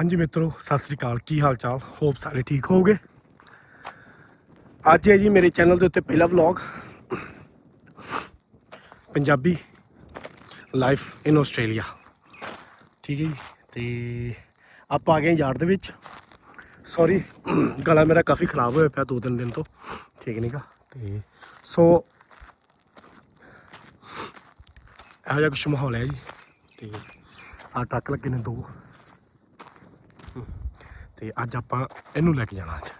ਹਾਂਜੀ ਮਿੱਤਰੋ, ਸਤਿ ਸ੍ਰੀ ਅਕਾਲ। ਕੀ ਹਾਲ ਚਾਲ ਹੋਪ ਸਾਰੇ ਠੀਕ ਹੋਵੋਗੇ। ਅੱਜ ਹੈ ਜੀ ਮੇਰੇ ਚੈਨਲ ਦੇ ਉੱਤੇ ਪਹਿਲਾ vlog Punjabi life in Australia ਠੀਕ ਹੈ ਜੀ, ਤੇ ਆਪਾਂ ਆ ਗਏ ਯਾਰਡ ਦੇ ਵਿੱਚ। ਸੌਰੀ ਗਲਾ ਮੇਰਾ ਕਾਫੀ ਖਰਾਬ ਹੋਇਆ ਪਿਆ ਦੋ ਤਿੰਨ ਦਿਨ ਤੋਂ। ਠੀਕ ਨਹੀਂਗਾ ਤੇ ਸੋ ਇਹੋ ਜਿਹਾ ਕੁਛ ਮਾਹੌਲ ਹੈ ਜੀ। ਤੇ ਆ ਟਰੱਕ ਲੱਗੇ ਨੇ ਦੋ। ਤੇ ਅੱਜ ਆਪਾਂ ਇਹਨੂੰ ਲੈ ਕੇ ਜਾਣਾ ਅੱਜ।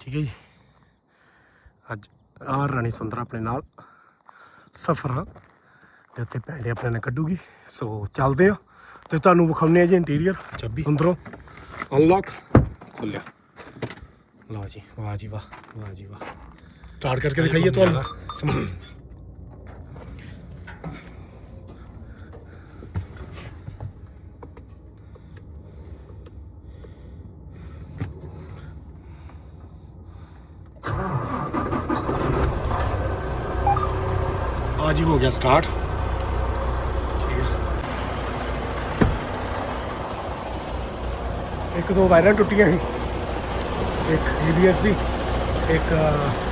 ਠੀਕ ਹੈ ਜੀ। ਅੱਜ ਆ ਰਾਣੀ ਸੁੰਦਰ ਆਪਣੇ ਨਾਲ ਸਫਰਾਂ ਦੇ ਉੱਤੇ ਪੈਂਡੇ ਆਪਣੇ ਨੇ ਕੱਢੂਗੀ। ਸੋ ਚੱਲਦੇ ਆ ਤੇ ਤੁਹਾਨੂੰ ਵਿਖਾਉਂਦੇ ਆ ਜੀ ਇੰਟੀਰੀਅਰ ਚਾਬੀ। ਅੰਦਰੋਂ ਅਨਲੌਕ ਖੁੱਲਿਆ ਲਓ ਜੀ ਵਾਹ ਜੀ ਵਾਹ ਵਾਹ ਜੀ ਵਾਹ। ਸਟਾਰਟ ਕਰਕੇ ਦਿਖਾਈਏ ਤੁਹਾਨੂੰ। ਹੀ ਹੋ ਗਿਆ ਸਟਾਰਟ ਠੀਕ ਹੈ ਇੱਕ ਦੋ ਵਾਇਰਾਂ ਟੁੱਟੀਆਂ ਸੀ ਇੱਕ ABS ਦੀ ਇੱਕ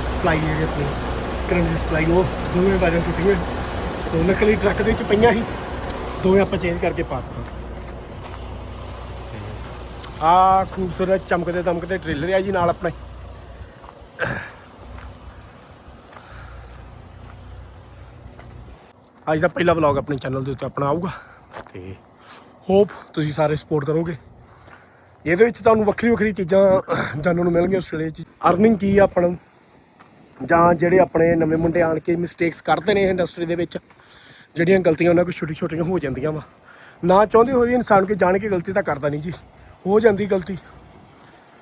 ਸਪਲਾਈ ਜਿਹੜੀ ਆਪਣੀ ਕਰੰਟ ਦੀ ਸਪਲਾਈ ਉਹ ਦੋਵੇਂ ਵਾਇਰਾਂ ਟੁੱਟੀਆਂ ਸੋ ਨਕਲੀ ਟਰੱਕ ਦੇ ਵਿੱਚ ਪਈਆਂ ਸੀ ਦੋਵੇਂ ਆਪਾਂ ਚੇਂਜ ਕਰਕੇ ਪਾਤੀਆਂ ਆ ਖੂਬਸੂਰਤ ਚਮਕਦੇ ਦਮਕਦੇ ਟ੍ਰੇਲਰ ਆ ਜੀ ਨਾਲ ਆਪਣੇ ਅੱਜ ਦਾ ਪਹਿਲਾ ਵਲੌਗ ਆਪਣੇ ਚੈਨਲ ਦੇ ਉੱਤੇ ਆਪਣਾ ਆਊਗਾ। ਤੇ ਹੋਪ ਤੁਸੀਂ ਸਾਰੇ ਸਪੋਰਟ ਕਰੋਗੇ। ਇਹਦੇ ਵਿੱਚ ਤੁਹਾਨੂੰ ਵੱਖਰੀ ਵੱਖਰੀ ਚੀਜ਼ਾਂ ਜਾਣਨ ਨੂੰ ਮਿਲਣਗੀਆਂ ਆਸਟ੍ਰੇਲੀਆ 'ਚ। ਅਰਨਿੰਗ ਕੀ ਆ ਆਪਾਂ ਨੂੰ ਜਾਂ ਜਿਹੜੇ ਆਪਣੇ ਨਵੇਂ ਮੁੰਡੇ ਆਣ ਕੇ ਮਿਸਟੇਕਸ ਕਰਦੇ ਨੇ ਇੰਡਸਟਰੀ ਦੇ ਵਿੱਚ ਜਿਹੜੀਆਂ ਗਲਤੀਆਂ ਉਹਨਾਂ ਕੋਲ ਛੋਟੀ ਛੋਟੀਆਂ ਹੋ ਜਾਂਦੀਆਂ ਵਾ। ਨਾ ਚਾਹੁੰਦੇ ਹੋਏ ਵੀ ਇਨਸਾਨ ਕੋਈ ਜਾਣ ਕੇ ਗਲਤੀ ਤਾਂ ਕਰਦਾ ਨਹੀਂ ਜੀ। ਹੋ ਜਾਂਦੀ ਗਲਤੀ।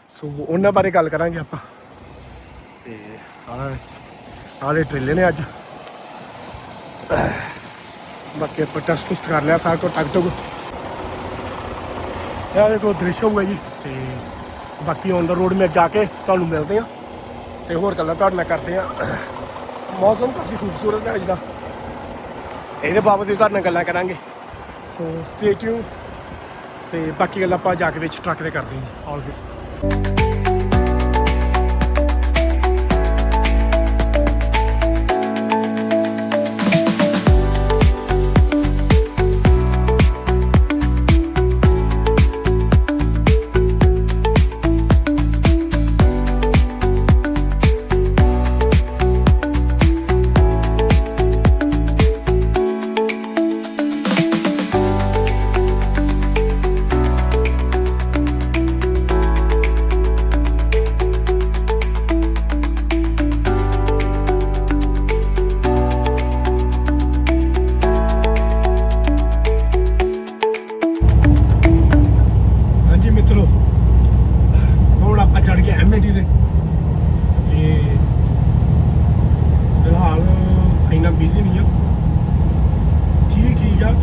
ਸੋ ਉਹਨਾਂ ਬਾਰੇ ਗੱਲ ਕਰਾਂਗੇ ਆਪਾਂ। ਤੇ ਆਹ ਆਲੇ ਟ੍ਰੇਲੇ ਨੇ ਅੱਜ। ਬਾਕੀ ਆਪਾਂ ਟੈਸਟ ਟੁਸਟ ਕਰ ਲਿਆ, ਸਾਰਾ ਕੋ ਟਕ ਟਕ ਇਹ ਦੇਖੋ, ਦ੍ਰਿਸ਼ ਹੋਊਗਾ ਜੀ, ਤੇ ਬਾਕੀ ਔਨ ਦਾ ਰੋਡ ਮੈਂ ਜਾ ਕੇ ਤੁਹਾਨੂੰ ਮਿਲਦੇ ਆ ਤੇ ਹੋਰ ਗੱਲਾਂ ਤੁਹਾਡੇ ਨਾਲ ਕਰਦੇ ਆ ਮੌਸਮ ਕਾਫੀ ਖੂਬਸੂਰਤ ਹੈ ਅੱਜ ਦਾ। ਇਹਦੇ ਬਾਬਤ ਵੀ ਤੁਹਾਡੇ ਨਾਲ ਗੱਲਾਂ ਕਰਾਂਗੇ। ਸੋ ਸਟੇ ਟਿਊਨ ਤੇ ਬਾਕੀ ਗੱਲਾਂ ਆਪਾਂ ਜਾ ਕੇ ਵਿੱਚ ਟਰੱਕ ਤੇ ਕਰਦੇ ਹਾਂ। ਆਲ ਗੁੱਡ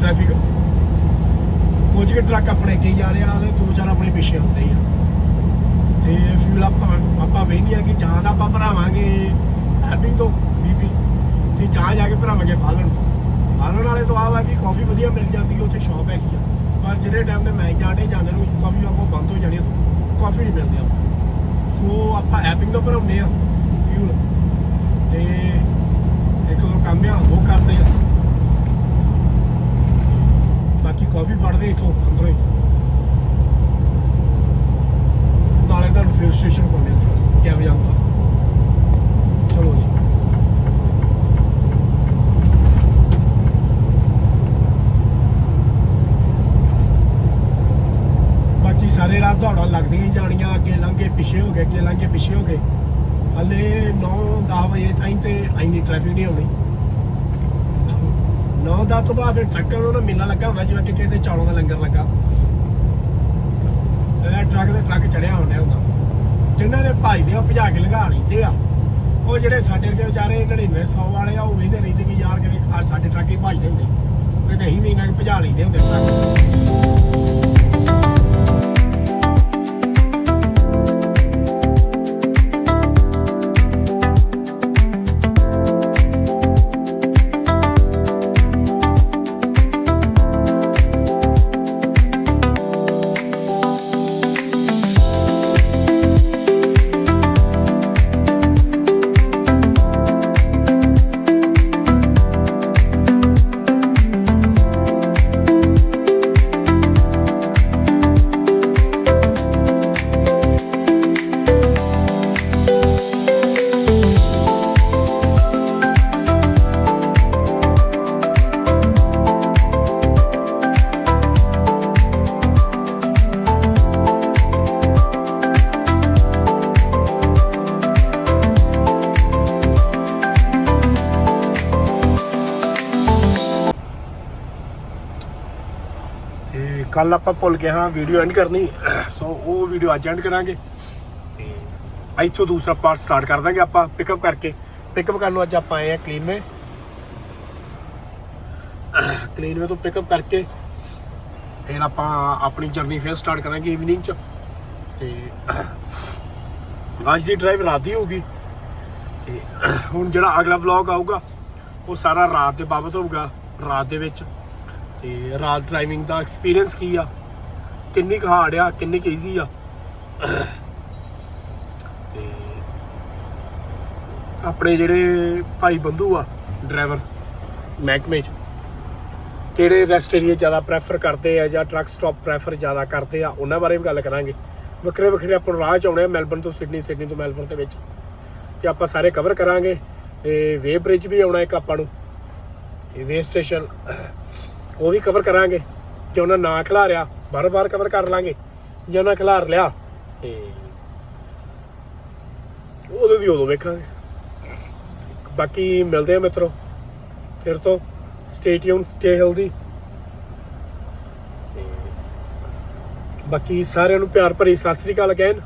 ਟ੍ਰੈਫਿਕ ਕੁਝ ਕੇ ਟਰੱਕ ਆਪਣੇ ਅੱਗੇ ਜਾ ਰਿਹਾ ਤੇ ਦੋ ਚਾਰ ਆਪਣੇ ਪਿੱਛੇ ਹੁੰਦੇ ਆ। ਤੇ ਫਿਊਲ ਆਪਾਂ ਆਪਾਂ ਵੇਖਦੇ ਆ ਕਿ ਜਾਂ ਤਾਂ ਆਪਾਂ ਭਰਾਵਾਂਗੇ ਹੈਪਿੰਗ ਤੋਂ ਬੀਬੀ ਤੇ ਜਾਂ ਜਾ ਕੇ ਭਰਾਵਾਂਗੇ ਫਾਲਣ ਫਾਲਣ ਵਾਲੇ ਤੋਂ ਆਵਾ ਕਿ ਕਾਫੀ ਵਧੀਆ ਮਿਲ ਜਾਂਦੀ ਹੈ ਉੱਥੇ ਸ਼ਾਪ ਹੈਗੀ ਆ। ਪਰ ਜਿਹੜੇ ਟਾਈਮ ਤੇ ਮੈਂ ਜਾਣੇ ਜਾਂਦੇ ਨੂੰ ਕਾਫੀ ਆਪੋ ਬੰਦ ਹੋ ਜਾਣੀ ਆ ਕਾਫੀ ਨਹੀਂ ਮਿਲਦੀ ਆ। ਸੋ ਆਪਾਂ ਹੈਪਿੰਗ ਤੋਂ ਭਰਾਉਂਦੇ ਆ ਫਿਊਲ ਤੇ ਇੱਕ ਦੋ ਕੰਮ ਆ, ਉਹ ਕਰਦੇ ਆ। ਬਾਕੀ ਇਥੋਂ ਅੰਦਰੋਂ ਹੀ। ਨਾਲੇ ਤੁਹਾਨੂੰ ਫਿਊਲ ਸਟੇਸ਼ਨ ਕੋਲੇ ਕਿਵੇਂ ਜਾਂਦਾ? ਚਲੋ ਜੀ। ਬਾਕੀ ਸਾਰੇ ਰਾਤ ਦੌੜਾਂ ਲੱਗਦੀਆਂ ਹੀ ਜਾਣੀਆਂ, ਅੱਗੇ ਲੰਘੇ, ਪਿੱਛੇ ਹੋ ਗਏ, ਅੱਗੇ ਲੰਘੇ, ਪਿੱਛੇ ਹੋ ਗਏ। ਹਲੇ 9 10 ਵਜੇ ਤਾਈਂ ਤੇ ਇੰਨੀ ਟ੍ਰੈਫਿਕ ਨਹੀਂ ਆਉਣੀ। 9 ਦਾ ਤੋਂ ਬਾਅਦ ਫਿਰ ਟਰੱਕਾਂ ਨੂੰ ਨਾ ਮੇਲਾ ਲੱਗਾ ਹੁੰਦਾ ਜਿਵੇਂ ਕਿ ਕਿਸੇ ਚੌਲਾਂ ਦਾ ਲੰਗਰ ਲੱਗਾ। ਇਹ ਟਰੱਕ ਦੇ ਟਰੱਕ ਚੜਿਆ ਹੁੰਦਾ ਹੁੰਦਾ ਜਿਨ੍ਹਾਂ ਦੇ ਭਜਦੇ ਆ ਭਜਾ ਕੇ ਲੰਘਾ ਲੈਂਦੇ ਆ। ਉਹ ਜਿਹੜੇ ਸਾਡੇ ਵਰਗੇ ਵਿਚਾਰੇ 99 100 ਵਾਲੇ ਆ, ਉਹ ਵੇਖਦੇ ਰਹਿੰਦੇ ਕਿ ਯਾਰ ਕਿਤੇ ਸਾਡੇ ਟਰੱਕ ਹੀ ਭਜਦੇ ਹੁੰਦੇ। ਤੇ ਨਹੀਂ ਵੀ ਇਹਨਾਂ ਭਜਾ ਲੈਂਦੇ ਹੁੰਦੇ ਟਰੱਕ ਕੱਲ ਆਪਾਂ ਭੁੱਲ ਗਏ ਹਾਂ ਵੀਡੀਓ ਐਂਡ ਕਰਨੀ। ਸੋ ਉਹ ਵੀਡੀਓ ਅੱਜ ਐਂਡ ਕਰਾਂਗੇ। ਤੇ ਇੱਥੋਂ ਦੂਸਰਾ ਪਾਰਟ ਸਟਾਰਟ ਕਰ ਦਾਂਗੇ ਆਪਾਂ ਪਿਕਅਪ ਕਰਕੇ। ਪਿਕਅਪ ਕਰਨ ਨੂੰ ਅੱਜ ਆਪਾਂ ਆਏ ਆ ਕਲੀਨਵੇ ਕਲੀਨਵੇ ਤੋਂ ਪਿਕਅਪ ਕਰਕੇ ਫਿਰ ਆਪਾਂ ਆਪਣੀ ਜਰਨੀ ਫਿਰ ਸਟਾਰਟ ਕਰਾਂਗੇ ਈਵਨਿੰਗ ਚ। ਤੇ ਅੱਜ ਦੀ ਡਰਾਈਵ ਰਾਤ ਦੀ ਹੋਊਗੀ। ਤੇ ਹੁਣ ਜਿਹੜਾ ਅਗਲਾ ਵਲੌਗ ਆਊਗਾ, ਉਹ ਸਾਰਾ ਰਾਤ ਦੇ ਬਾਬਤ ਹੋਊਗਾ, ਰਾਤ ਦੇ ਵਿੱਚ। ਤੇ ਰਾਤ ਡਰਾਈਵਿੰਗ ਦਾ ਐਕਸਪੀਰੀਅੰਸ ਕੀ ਆ? ਕਿੰਨੀ ਕੁ ਹਾਰਡ ਆ, ਕਿੰਨੀ ਕੁ ਈਜ਼ੀ ਆ? ਤੇ ਆਪਣੇ ਜਿਹੜੇ ਭਾਈ ਬੰਧੂ ਆ ਡਰਾਈਵਰ ਮਹਿਕਮੇ 'ਚ, ਕਿਹੜੇ ਰੈਸਟ ਏਰੀਆ ਜ਼ਿਆਦਾ ਪ੍ਰੈਫਰ ਕਰਦੇ ਆ ਜਾਂ ਟਰੱਕ ਸਟਾਪ ਪ੍ਰੈਫਰ ਜ਼ਿਆਦਾ ਕਰਦੇ ਆ, ਉਹਨਾਂ ਬਾਰੇ ਵੀ ਗੱਲ ਕਰਾਂਗੇ। ਵੱਖਰੇ ਵੱਖਰੇ ਆਪਾਂ ਨੂੰ ਰਾਹ ਚ ਆਉਣੇ ਆ ਮੈਲਬਨ ਤੋਂ ਸਿਡਨੀ ਸਿਡਨੀ ਤੋਂ ਮੈਲਬਨ ਦੇ ਵਿੱਚ। ਤੇ ਆਪਾਂ ਸਾਰੇ ਕਵਰ ਕਰਾਂਗੇ, ਤੇ ਵੇ ਬ੍ਰਿਜ ਵੀ ਆਉਣਾ ਇੱਕ ਆਪਾਂ ਨੂੰ। ਇਹ ਵੇ ਸਟੇਸ਼ਨ ਉਹ ਵੀ ਕਵਰ ਕਰਾਂਗੇ। ਜੇ ਉਹਨਾਂ ਨਾ ਖਿਲਾਰਿਆ, ਬਾਰ-ਬਾਰ ਕਵਰ ਕਰ ਲਾਂਗੇ। ਜੇ ਉਹਨਾਂ ਖਿਲਾਰ ਲਿਆ, ਤੇ ਉਦੋਂ ਦੀ ਉਦੋਂ ਵੇਖਾਂਗੇ। ਬਾਕੀ ਮਿਲਦੇ ਆ ਮਿੱਤਰੋ। ਫਿਰ ਤੋਂ ਸਟੇ ਟਿਊਨ ਸਟੇ ਹੈਲਦੀ ਬਾਕੀ ਸਾਰਿਆਂ ਨੂੰ ਪਿਆਰ ਭਰੀ ਸਤਿ ਸ੍ਰੀ ਅਕਾਲ ਅਗੇਨ